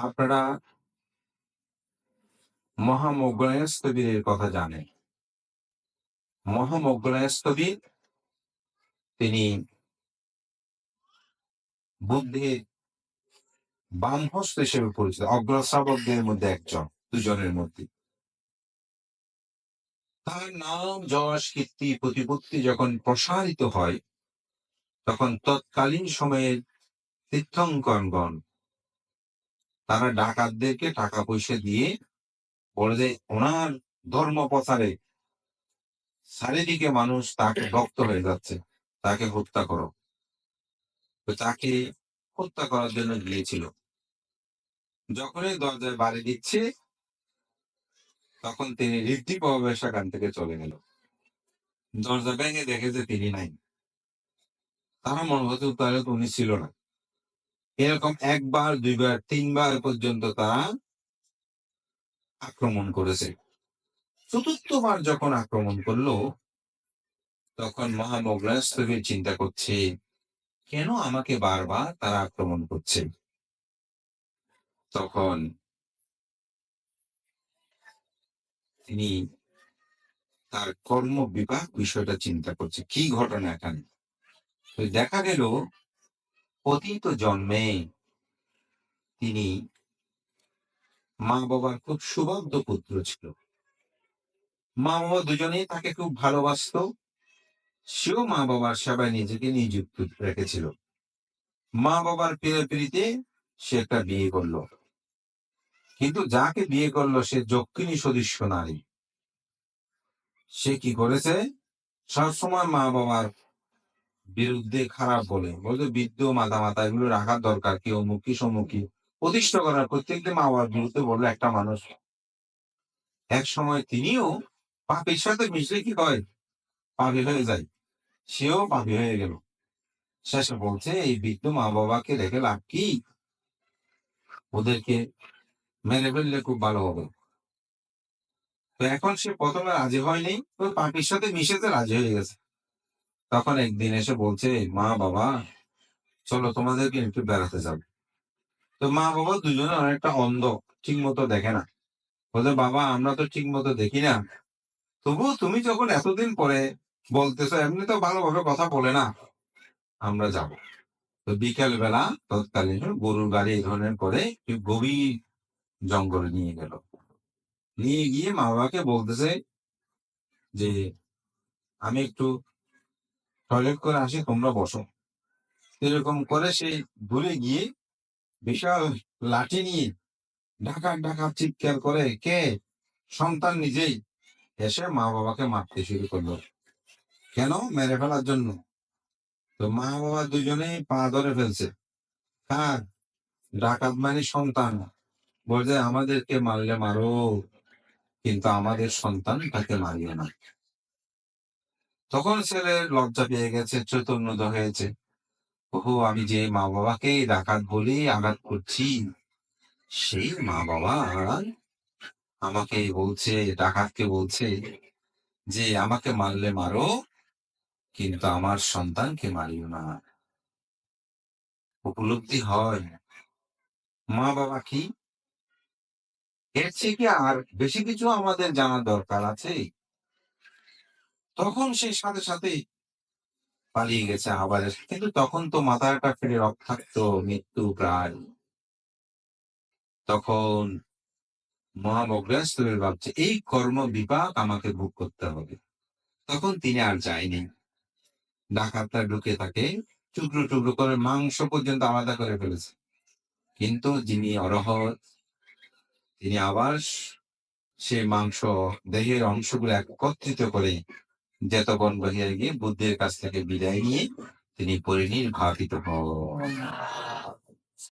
আপনারা মহামগ্নস্তবীরের কথা জানেন। মহামগ্নস্তবীর তিনি বুদ্ধির বামহস্ত হিসেবে পরিচিত অগ্রশ্রাবকদের মধ্যে একজন, দুজনের মধ্যে। তার নাম যশ, কীর্তি, প্রতিপত্তি যখন প্রসারিত হয়, তখন তৎকালীন সময়ের তীর্থঙ্করগণ তারা ডাকাতদেরকে টাকা পয়সা দিয়ে বলে যে, ওনার ধর্ম প্রচারে চারিদিকে মানুষ তাকে ভক্ত হয়ে যাচ্ছে, তাকে হত্যা করো। তাকে হত্যা করার জন্য গিয়েছিল। যখনই দরজায় বাড়ি দিচ্ছে, তখন তিনি ঋদ্ধিভাবে সেখান থেকে চলে গেল। দরজা ভেঙে দেখে যে তিনি নাই। তারা মনে হতে তাহলে উনি ছিল না। এরকম একবার, দুইবার, তিনবার পর্যন্ত তারা আক্রমণ করেছে। চতুর্থবার যখন আক্রমণ করল, তখন মহামগ্নস্তবীর চিন্তা করছে, কেন আমাকে বারবার তারা আক্রমণ করছে? তখন তিনি তার কর্ম বিভাগ বিষয়টা চিন্তা করছে, কি ঘটনা এখানে? দেখা গেল অতীত জন্মে তিনি মা বাবার খুব সুবদ্ধ পুত্র ছিল। মা বাবা দুজনেই তাকে খুব ভালোবাসত। সেও মা বাবার সেবায় নিজেকে নিযুক্ত রেখেছিল। মা বাবার পেরে পেরিতে সে একটা বিয়ে করল। কিন্তু যাকে বিয়ে করল সে যক্ষিণী সদৃশ্য নারী। সে কি করেছে? সবসময় মা বাবার বিরুদ্ধে খারাপ বলে। বলতে বৃদ্ধ মাথা মাথা এগুলো রাখার দরকার কি অমুখী সম্মুখী। প্রতিষ্ঠা করার প্রত্যেকদিন মা বাবার বিরুদ্ধে বলল একটা মানুষ এক সময় তিনিও পাপের সাথে মিশলে কি হয়? পাপি হয়ে যায়। সেও পাপি হয়ে গেল। শেষে বলছে, এই বৃদ্ধ মা বাবাকে রেখে লাভ কি? ওদেরকে মেরে ফেললে খুব ভালো হবে। তো এখন সে প্রথমে রাজি হয়নি তো পাপির সাথে মিশেতে রাজি হয়ে গেছে। তখন একদিন এসে বলছে, মা, বাবা, চলো তোমাদেরকে একটু বেড়াতে যাবে। তো মা, বাবা দুজনে অনেকটা অন্ধ, ঠিক মতো দেখে না। বলছে, বাবা, আমরা তো ঠিক মতো দেখি না। তবুও তুমি যখন এতদিন পরে বলতেছো, এমনি তো ভালোভাবে কথা বলে না, আমরা যাব। তো বিকেল বেলা তৎকালীন গরুর গাড়ি এই ধরনের করে গভীর জঙ্গলে নিয়ে গেল। নিয়ে গিয়ে মা, বাবাকে বলতেছে যে, আমি একটু টয়লেট করে আসি, তোমরা বসো। এরকম করে সেই দূরে গিয়ে বিশাল লাঠি নিয়ে ঢাকা ঢাকা চিৎকার করে, কে? সন্তান নিজেই। এসে মা বাবাকে মারতে শুরু করল। কেন? মেরে ফেলার জন্য। তো মা বাবা দুজনেই পা ধরে ফেলছে। কার? ডাকাত মানে সন্তান। বলছে, আমাদেরকে মারলে মারো, কিন্তু আমাদের সন্তান তাকে মারিও না। তখন ছেলের লজ্জা পেয়ে গেছে, চৈতন্য হয়েছে। ওহো, আমি যে মা বাবাকে ডাকাত বলে আঘাত করছি, সেই মা বাবা আমাকে বলছে, ডাকাতকে বলছে যে, আমাকে মারলে মারো, কিন্তু আমার সন্তানকে মারিও না। উপলব্ধি হয়। মা বাবা কি? এর থেকে আর বেশি কিছু আমাদের জানার দরকার আছে? তখন সেই সাথে সাথে পালিয়ে গেছে আবার কিন্তু তখন তো মাথাটা ফিরে রক্তাক্ত মৃত্যু প্রায়। তখন মহামগ্রাস্তবের ভাবছে, এই কর্ম বিপাক আমাকে ভোগ করতে হবে। তখন তিনি আর যায়নি। ডাকাতটা ঢুকে তাকে টুকরো টুকরো করে মাংস পর্যন্ত আলাদা করে ফেলেছে। কিন্তু যিনি অরহত তিনি আবার সে মাংস দেহের অংশগুলো একত্রিত করে জেতবন বহিয়া গিয়ে বুদ্ধের কাছ থেকে বিদায় নিয়ে তিনি পরিনির্ঘাতিত হন।